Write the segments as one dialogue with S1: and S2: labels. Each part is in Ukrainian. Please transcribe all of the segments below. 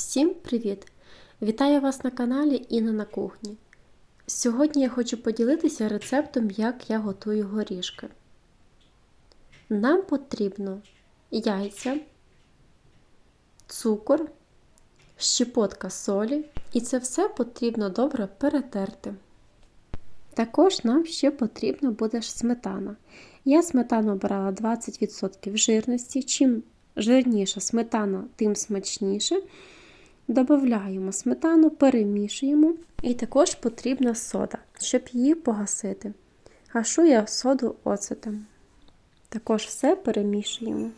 S1: Всім привіт! Вітаю вас на каналі Інна на кухні. Сьогодні я хочу поділитися рецептом, як я готую горішки. Нам потрібно яйця, цукор, щепотка солі, і це все потрібно добре перетерти. Також нам ще потрібна буде сметана. Я сметану брала 20% жирності. Чим жирніша сметана, тим смачніше. Додаємо сметану, перемішуємо. І також потрібна сода, щоб її погасити. Гашу я соду оцетом. Також все перемішуємо.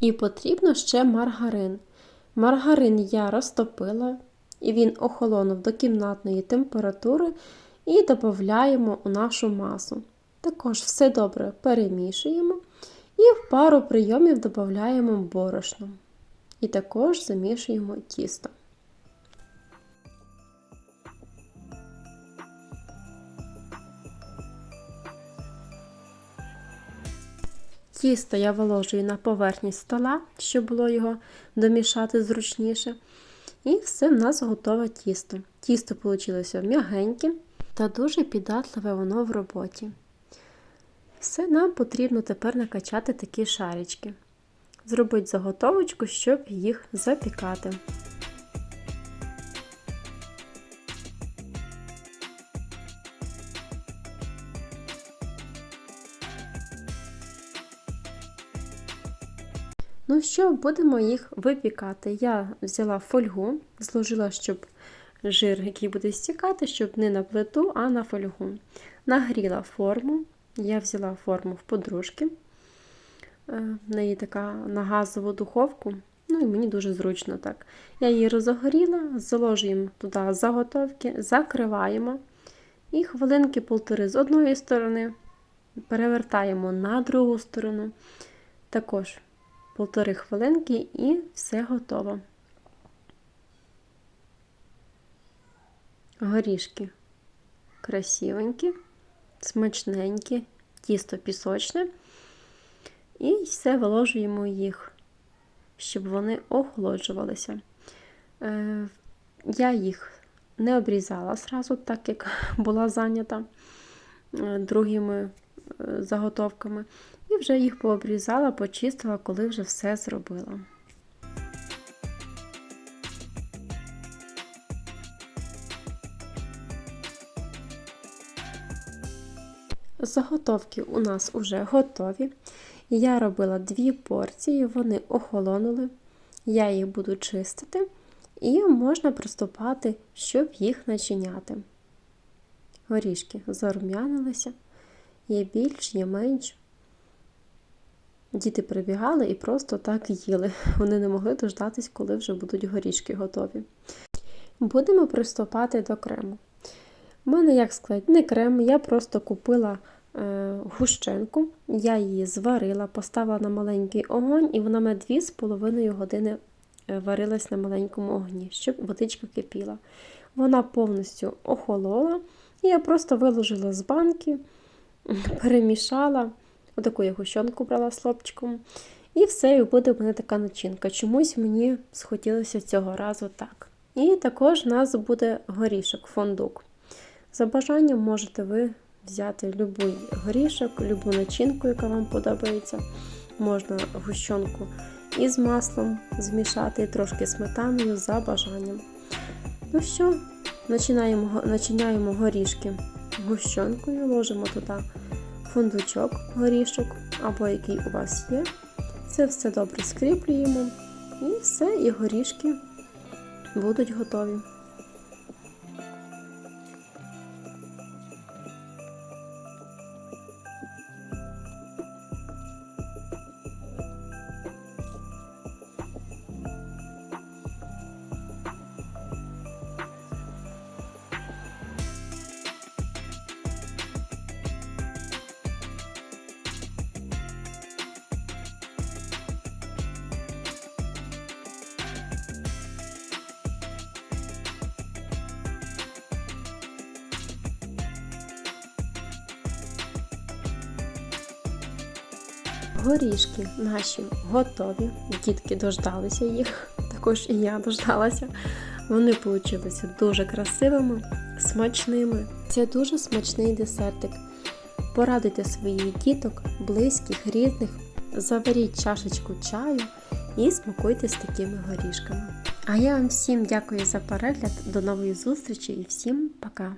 S1: І потрібно ще маргарин. Маргарин я розтопила, і він охолонув до кімнатної температури і додаємо у нашу масу. Також все добре перемішуємо і в пару прийомів додаємо борошно. І також замішуємо тісто. Тісто я виложую на поверхність стола, щоб було його домішати зручніше. І все в нас готове тісто. Тісто вийшло м'ягеньке та дуже піддатливе воно в роботі. Все нам потрібно тепер накачати такі шарички. Зробити заготовочку, щоб їх запікати. Ну що, будемо їх випікати. Я взяла фольгу, зложила, щоб жир, який буде стікати, щоб не на плиту, а на фольгу. Нагріла форму. Я взяла форму в подружки. Е, в неї така на газову духовку. Ну і мені дуже зручно так. Я її розогоріла, заложуємо туди заготовки, закриваємо. І хвилинки полтори з одної сторони перевертаємо на другу сторону. Також полтори хвилинки і все готово. Горішки красивенькі, смачненькі, тісто пісочне. І все виложуємо їх, щоб вони охолоджувалися. Е, я їх не обрізала сразу, так як була зайнята е, другими е, заготовками. І вже їх пообрізала, почистила, коли вже все зробила. Заготовки у нас вже готові. Я робила дві порції, вони охолонули. Я їх буду чистити, і можна приступати, щоб їх начиняти. Горішки зарум'янилися, є більш, є менш. Діти прибігали і просто так їли. Вони не могли дождатись, коли вже будуть горішки готові. Будемо приступати до крему. У мене, як сказати, не крем, я просто купила е, гущенку, я її зварила, поставила на маленький огонь, і вона мене 2,5 години е, варилась на маленькому огні, щоб водичка кипіла. Вона повністю охолола, і я просто виложила з банки, перемішала. Отаку я гущенку брала слопчиком. І все, і буде в мене така начинка. Чомусь мені схотілося цього разу так. І також у нас буде горішок, фондук. За бажанням можете ви взяти будь-який горішок, любу начинку, яка вам подобається. Можна гущенку із маслом змішати і трошки сметаною за бажанням. Ну що, начинаємо, начиняємо горішки гущенкою, ложимо туди фундучок, горішок або який у вас є. Це все добре скріплюємо і все, і горішки будуть готові. Горішки наші готові. Дітки дождалися їх, також і я дождалася. Вони получилися дуже красивими, смачними. Це дуже смачний десертик. Порадуйте своїх діток, близьких, рідних, заваріть чашечку чаю і смакуйте з такими горішками. А я вам всім дякую за перегляд, до нової зустрічі і всім пока!